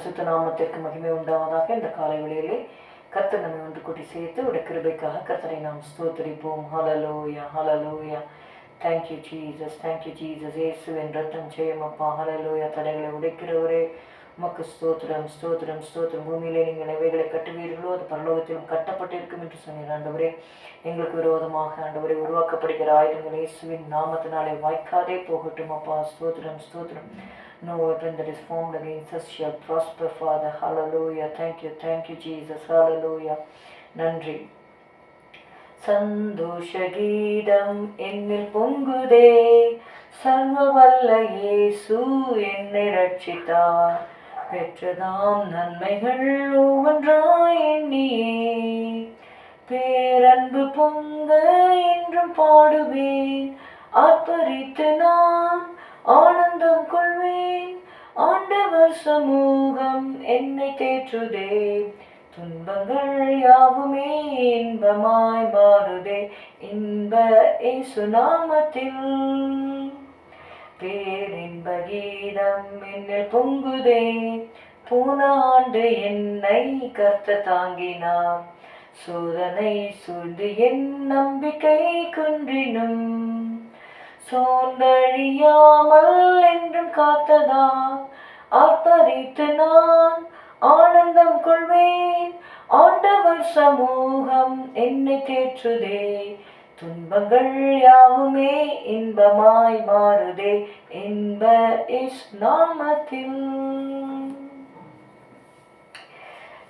பரிசுத்த நாமத்திற்கு மகிமை உண்டாவதாக இந்த காலை வேளையிலே கர்த்தர் நம்மை ஒன்று கூட்டி சேர்த்து விட கிருபைக்காக கர்த்தரை நாம் ஸ்தோத்தரிப்போம். Hallelujah hallelujah thank you Jesus thank you Jesus இயேசுவின் ரத்தம் ஜெயமப்பா ஹலலோயா தடைகளை உடைக்கிறவரே உமக்கு ஸ்தோத்திரம் ஸ்தோத்திரம் ஸ்தோத்திரம். பூமியிலே நீங்கள் எவைகளை கட்டுவீர்களோ அது பரலோகத்திலும் கட்டப்பட்டிருக்கும் என்று சொன்னீர். ஆண்டவரே எங்களுக்கு விரோதமாக ஆண்டவரை உருவாக்கப்படுகிற ஆயுதங்கள் இயேசுவின் நாமத்தினாலே வாய்க்காதே போகட்டும் அப்பா. ஸ்தோத்திரம் ஸ்தோத்திரம். No weapon that is formed against us shall prosper, Father. Hallelujah. Thank you, thank you, Jesus. Hallelujah. நன்றி சந்தோஷ கீதம் என்னில் பொங்குதே சர்வ வல்ல இயேசு என்னை ரட்சித்தார் பெற்றதாம் நன்மைகள் ஒவ்வொன்றாய் எண்ணியே பேரன்பு பொங்க என்றும் பாடுவேன் ஆர்ப்பரித்து நான் ஆனந்தம் கொள்வேன். ஆண்டவர் சமூகம் என்னை தேற்றுதே. துன்பங்கள் யாவுமே இன்பமாய் மாறுதே. இன்ப இயேசு நாமத்தில். பேரின்ப கீதம் என்னில் பொங்குதே. போன ஆண்டு என்னை கர்த்த தாங்கினார். சோதனை சூழ்ந்து என் நம்பிக்கை குன்றினும். சோர்ந்தழியாமல் என்றும் காத்ததா ஆர்ப்பரித்து நான் ஆனந்தம் கொள்வேன். ஆண்டவர் சமூகம் என்னை தேற்றுதே. துன்பங்கள் யாவுமே இன்பமாய் மாறுதே. இன்ப இஸ் நாமத்தில்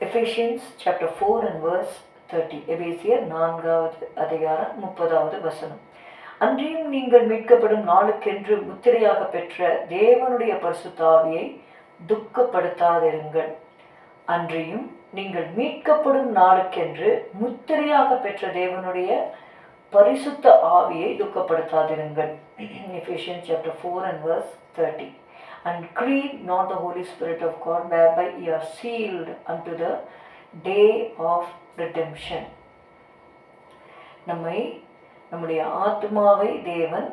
Ephesians chapter four and verse thirty எபேசியர் நான்காவது அதிகாரம் முப்பதாவது வசனம். அன்றியும் நீங்கள் மீட்கப்படும் நாளுக்கென்று முத்திரையாக பெற்ற தேவனுடைய பரிசுத்தாவியை துக்கப்படுத்தாதிருங்கள். அன்றியும் நீங்கள் மீட்கப்படும் நாளுக்கென்று முத்திரையாக பெற்ற தேவனுடைய பரிசுத்த ஆவியை துக்கப்படுத்தாதிருங்கள். Ephesians chapter 4 and verse 30 and grieve not the Holy Spirit of God whereby ye are sealed unto the day of redemption நம்மை நம்முடைய ஆத்மாவை தேவன்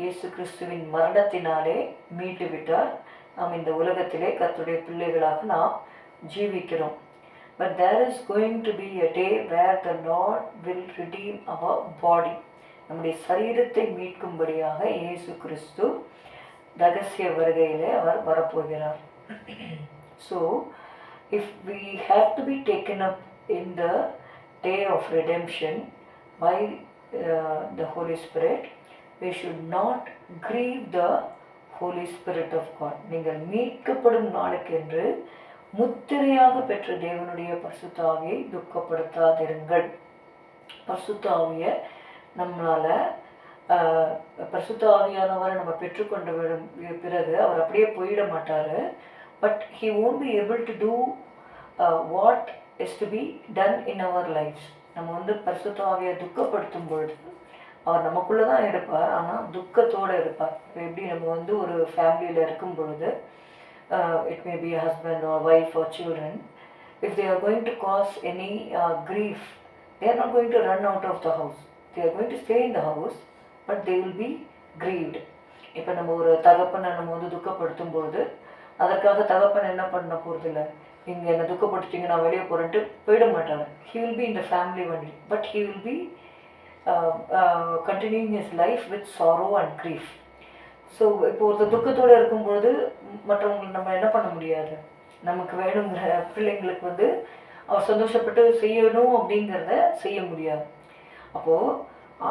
இயேசு கிறிஸ்துவின் மரணத்தினாலே மீட்டு விட்டார் நாம் இந்த உலகத்திலே கத்துடைய பிள்ளைகளாக நாம் ஜீவிக்கிறோம். But there is going to be a day where the Lord will redeem our body நம்முடைய சரீரத்தை மீட்கும்படியாக இயேசு கிறிஸ்து ரகசிய வருகையிலே அவர் வரப்போகிறார். So if we have to be taken up in the day of redemption by Uh, the Holy Spirit, we should not grieve the Holy Spirit of God. நீங்கள் மீட்கப்படும் நாளுக்கென்று முத்திரையாக பெற்ற தேவனுடைய பசுத்தாவியை துக்கப்படுத்தாதிருங்கள். பசுத்தாவிய நம்மளால் ஆஹ், uh, பரிசுத்த ஆவியானவரை நம்ம பெற்றுக்கொண்ட விடும் பிறகு அவர் அப்படியே போயிட மாட்டார். But he won't be able to do what is to be done in our our நம்ம வந்து பரிசுத்தாவியை துக்கப்படுத்தும் பொழுது அவர் நமக்குள்ளே தான் இருப்பார் ஆனால் துக்கத்தோடு இருப்பார். இப்போ எப்படி நம்ம வந்து ஒரு ஃபேமிலியில் இருக்கும் பொழுது it may be husband or wife or children if they are going to cause any grief they are not going to run out of the house they are going to stay in the house but they will be grieved. இப்போ நம்ம ஒரு தகப்பனை நம்ம வந்து துக்கப்படுத்தும் பொழுது அதற்காக தகப்பன் என்ன பண்ண போகிறது இல்லை நீங்கள் என்னை துக்கப்பட்டுட்டீங்க நான் வெளியே போகிறேன்ட்டு போயிட மாட்டாங்க. ஹி வில் பி இந்த family family but he will be continuing his life with sorrow and grief so இப்போ ஒருத்தர் துக்கத்தோடு இருக்கும்பொழுது மற்றவங்களுக்கு நம்ம என்ன பண்ண முடியாது? நமக்கு வேணுங்கிற பிள்ளைங்களுக்கு வந்து அவர் சந்தோஷப்பட்டு செய்யணும் அப்படிங்கிறத செய்ய முடியாது. அப்போது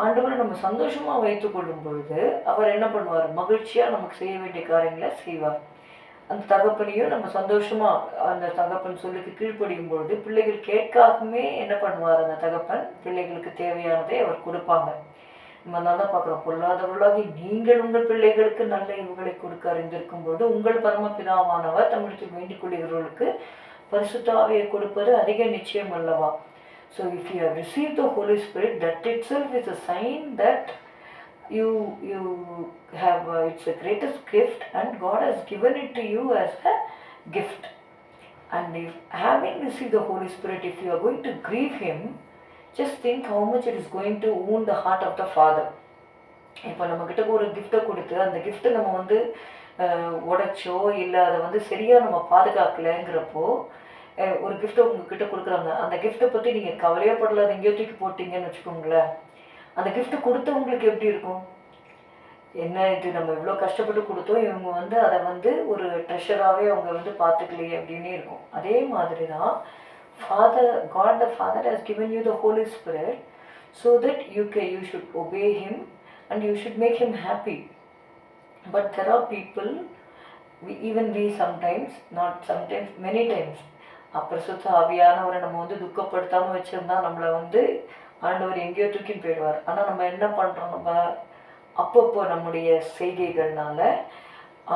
ஆண்டவரை நம்ம சந்தோஷமாக வைத்துக்கொள்ளும் பொழுது அவர் என்ன பண்ணுவார்? மகிழ்ச்சியாக நமக்கு செய்ய வேண்டிய காரியங்களை செய்வார். அந்த தகப்பனையும் நம்ம சந்தோஷமாக அந்த தகப்பன் சொல்லுக்கு கீழ்ப்படியும் பொழுது பிள்ளைகள் கேட்காமவே என்ன பண்ணுவார் அந்த தகப்பன்? பிள்ளைகளுக்கு தேவையானதை அவர் கொடுப்பாங்க. நம்ம நல்லா பார்க்குறோம். பொல்லாதவர்களாகி நீங்கள் உங்கள் பிள்ளைகளுக்கு நல்ல இவுகளை கொடுக்க அறிந்திருக்கும் பொழுது உங்கள் பரமபிதாவானவர் தமிழத்தில் வேண்டிக் கொள்கிறவர்களுக்கு பரிசுத்தாவியை கொடுப்பது அதிக நிச்சயம் அல்லவா? So if you receive the Holy Spirit that it's itself is a sign that you you have uh, it's the greatest gift and God has given it to you as a gift and if having received the Holy Spirit if you are going to grieve him just think how much it is going to wound the heart of the father இப்போ நம்ம கிட்ட ஒரு கிஃப்ட்டை கொடுத்து அந்த கிஃப்ட்டை நம்ம வந்து உடைச்சோ இல்லை அதை வந்து சரியாக நம்ம பாதுகாக்கலைங்கிறப்போ ஒரு கிஃப்ட்டை உங்ககிட்ட கொடுக்குறாங்க அந்த கிஃப்ட்டை பற்றி நீங்கள் கவலையே படல அதை எங்கேயோ தூக்கி போட்டிங்கன்னு வச்சுக்கோங்களேன் அந்த கிஃப்ட் கொடுத்தவங்களுக்கு எப்படி இருக்கும்? என்ன இது நம்ம இவ்வளோ கஷ்டப்பட்டு கொடுத்தோம் இவங்க வந்து அதை வந்து ஒரு ட்ரெஷராகவே அவங்க வந்து பார்த்துக்கலையே அப்படின்னே இருக்கும். அதே மாதிரி தான் Father God the Father has given you the Holy Spirit so that you K you should obey him and you should make him happy but there are people even we sometimes not sometimes many times அப்புறம் சுத்த ஆவியானவரை நம்ம வந்து துக்கப்படுத்தாமல் வச்சுருந்தா நம்மளை வந்து ஆண்டவர் எங்கேயோ தூக்கின்னு போயிடுவார். ஆனால் நம்ம என்ன பண்ணுறோம் நம்ம அப்பப்போ நம்முடைய செய்கைகள்னால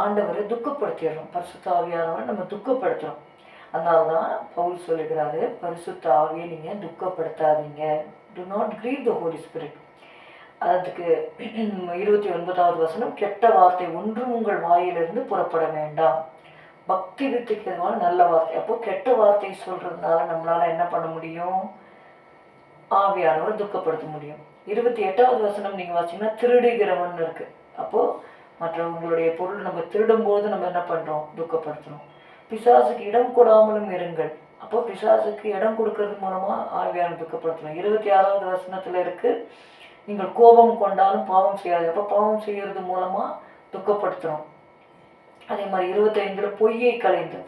ஆண்டவரை துக்கப்படுத்திடுறோம். பரிசுத்த ஆவியானவரை நம்ம துக்கப்படுத்துகிறோம் அதனால தான் பவுல் சொல்லுகிறாரு பரிசுத்த ஆவியை நீங்கள் துக்கப்படுத்தாதீங்க. Do not grieve the Holy Spirit அதுக்கு இருபத்தி ஒன்பதாவது வசனம் கெட்ட வார்த்தை ஒன்றும் உங்கள் வாயிலிருந்து புறப்பட வேண்டாம். பக்தி வித்துக்கிறதுனால நல்ல வார்த்தை. அப்போ கெட்ட வார்த்தை சொல்றதுனால நம்மளால என்ன பண்ண முடியும்? ஆவியானவர் துக்கப்படுத்த முடியும். இருபத்தி எட்டாவது வசனம் நீங்கள் வாசிங்கன்னா திருடுகிறவன் இருக்குது அப்போது மற்றவங்களுடைய பொருள் நம்ம திருடும் போது நம்ம என்ன பண்ணுறோம் துக்கப்படுத்துகிறோம் பிசாசுக்கு இடம் கொடாமலும் இருங்கள். அப்போ பிசாசுக்கு இடம் கொடுக்கறது மூலமாக ஆவியான துக்கப்படுத்துகிறோம் இருபத்தி ஆறாவது வசனத்தில் இருக்குது நீங்கள் கோபம் கொண்டாலும் பாவம் செய்யாது அப்போ பாவம் செய்கிறது மூலமாக துக்கப்படுத்துகிறோம் அதே மாதிரி இருபத்தைந்தில் பொய்யை கலைந்து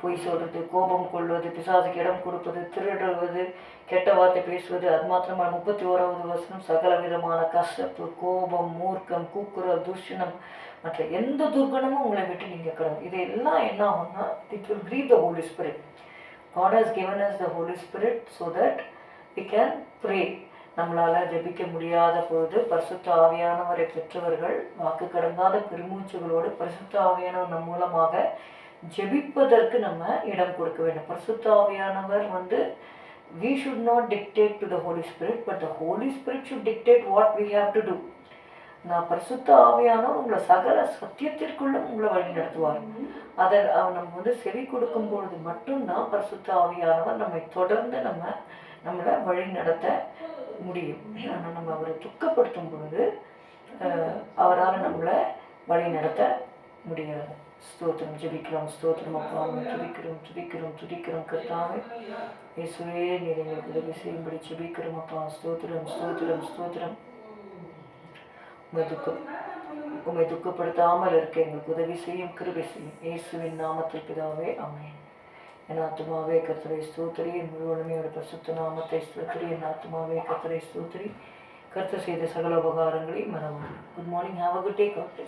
பொய் சொல்கிறது கோபம் கொள்வது பிசாசுக்கு இடம் கொடுப்பது திருடுவது கெட்ட வார்த்தை பேசுவது அது மாத்திரமா முப்பத்தி ஓராவது வசனம் சகல விதமான கசப்பு கோபம் மூர்க்கம் கூக்குரல் தூஷணம் மற்ற எந்த துர்குணமும் உங்களை விட்டு நீங்க கிடக்கும் இது எல்லாம் என்ன ஆகும்னா it will grieve the Holy Spirit God has given us the Holy Spirit so that we can pray நம்மளால் ஜெபிக்க முடியாத பொழுது பரிசுத்த ஆவியானவரை பெற்றவர்கள் வாக்கு கடங்காத பெருமூச்சுகளோடு பரிசுத்த ஆவியானவர் நம் மூலமாக ஜெபிப்பதற்கு நம்ம இடம் கொடுக்க வேண்டும். பரிசுத்தாவியானவர் வந்து we should not dictate to the Holy Spirit but the Holy Spirit should dictate what we have to do. நான் பரிசுத்த ஆவியானவர் உங்களை சகல சத்தியத்திற்குள்ளும் உங்களை வழி நடத்துவார். அதை அவர் நம்ம வந்து செவி கொடுக்கும் பொழுது மட்டும்தான் பரிசுத்த ஆவியானவர் நம்மை தொடர்ந்து நம்ம நம்மளை வழி நடத்த முடியும். ஆனால் நம்ம அவரை துக்கப்படுத்தும் பொழுது அவரால் நம்மளை வழி நடத்த முடியாது ஸ்தோத்திரம் ஜெபிக்கிறோம் ஸ்தோத்திரம் அப்பா உம்மை துதிக்கிறோம் துதிக்கிறோம் துதிக்கிறோம் கர்த்தாவே. இயேசுவே நீர் எங்களுக்கு உதவி செய்யும்படி ஜெபிக்கிறோம் அப்பா ஸ்தோத்திரம் ஸ்தோத்திரம் ஸ்தோத்திரம். உம்மை துக்கம் உமை துக்கப்படுத்தாமல் இருக்க எங்களுக்கு உதவி செய்யும் கிருபை செய்யும். இயேசுவின் நாமத்தில் பிதாவே ஆமென். என் ஆத்மாவே கர்த்தரை ஸ்தோத்திரி. என் முழு உண்மையோட நாமத்தை ஸ்தோத்திரி. என் ஆத்மாவே கர்த்தரை ஸ்தோத்திரி. கருத்து செய்த சகல உபகாரங்களை மறவும் good morning have a good day God